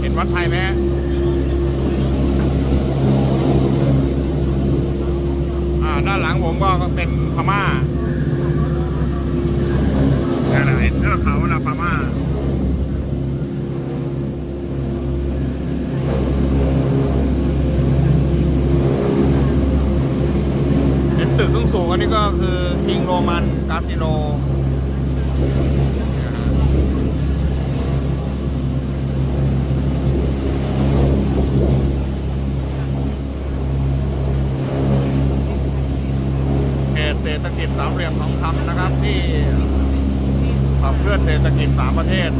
เห็นวัดไทยไหมอ่าด้านหลังผมก็เป็นพม่านั่นน่ะเห็นเทือกเขานะพม่าเห็นตึกสูงอันนี้ก็คือคิงโรมัน คาสิโน เขตเศรษฐกิจสามเหลี่ยมทองคำนะครับ ที่ขับเคลื่อนเศรษฐกิจสามประเทศ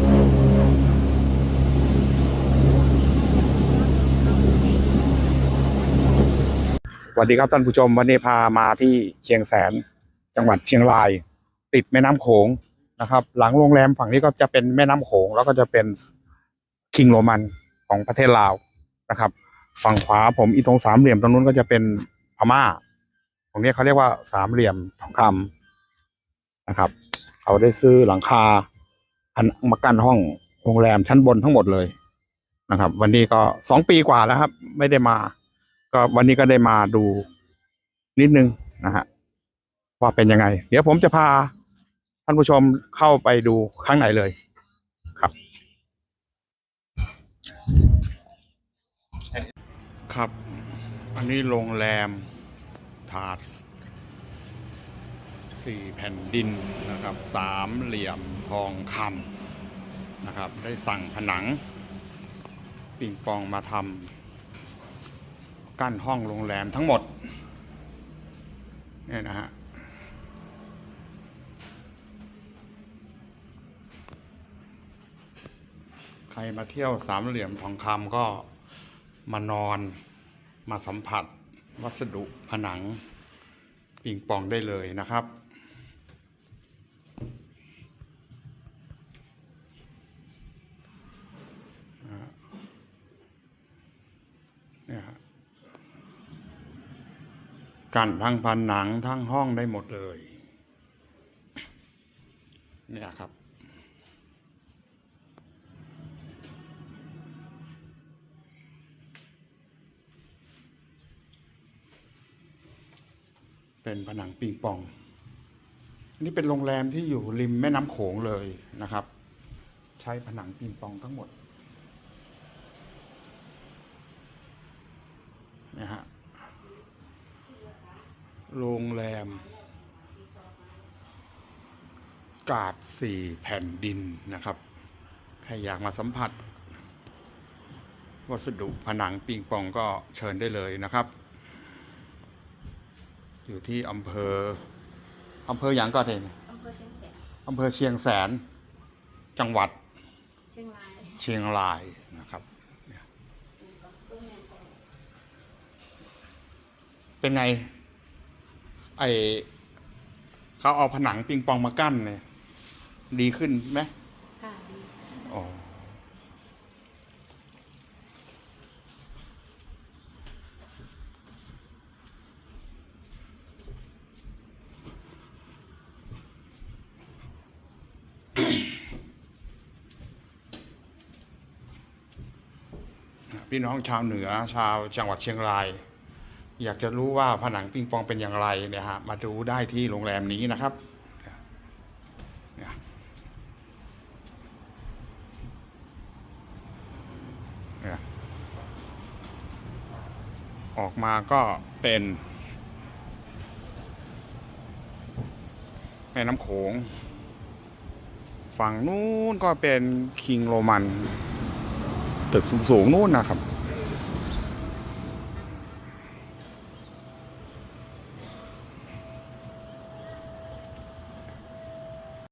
สวัสดีครับท่านผู้ชมวันนี้พามาที่เชียงแสน จังหวัดเชียงราย ติดแม่น้ำโขงนะครับ หลังโรงแรมฝั่งนี้ก็จะเป็นแม่น้ำโขง แล้วก็จะเป็นคิงโรมันของประเทศลาวนะครับ ฝั่งขวาผมอีตรงสามเหลี่ยมตรงนู้นก็จะเป็นพม่า ตรงนี้เขาเรียกว่าสามเหลี่ยมทองคำนะครับ เขาได้ซื้อหลังคาพันมากั้นห้องโรงแรมชั้นบนทั้งหมดเลยนะครับ วันนี้ก็สองปีกว่าแล้วครับ ไม่ได้มา ก็วันนี้ก็ได้มาดูนิดนึงนะฮะว่าเป็นยังไง เดี๋ยวผมจะพาท่านผู้ชมเข้าไปดูข้างในเลยครับ ครับ อันนี้โรงแรม ถาดสี่แผ่นดินนะครับสามเหลี่ยมทองคำนะครับ ได้สั่งผนัง ปิงปองมาทำกั้นห้องโรงแรมทั้งหมดเนี่ยนะฮะใครมาเที่ยวสามเหลี่ยมทองคำก็มานอนมาสัมผัสวัสดุผนัง ปิงปองได้เลยนะครับ เนี่ยกันทั้งผนังทั้งห้องได้หมดเลย เนี่ยครับ เป็นผนังปิงปอง อันนี้เป็นโรงแรมที่อยู่ริมแม่น้ำโขงเลยนะครับ ใช้ผนังปิงปองทั้งหมดนะฮะโรงแรม กาดสี่แผ่นดินนะครับ ใครอยากมาสัมผัส วัสดุผนังปิงปองก็เชิญได้เลยนะครับ อยู่ที่อำเภออำเภอหยางก็เทนอำเภอเชียงแสนอำเภอเชียงแสน จังหวัดเชียงรายเชียงรายนะครับเนี่ยเป็นไง ไอเขาเอาผนังปิงปองมากั้นเนี่ย ดีขึ้นไหมค่ะดีอ๋อ พี่น้องชาวเหนือชาวจังหวัดเชียงราย อยากจะรู้ว่าผนังปิงปองเป็นอย่างไรเนี่ยฮะมาดูได้ที่โรงแรมนี้นะครับออกมาก็เป็น แม่น้ำโขง ฝั่งนู้นก็เป็นคิงโรมัน ตึกสูงๆนู่นนะครับ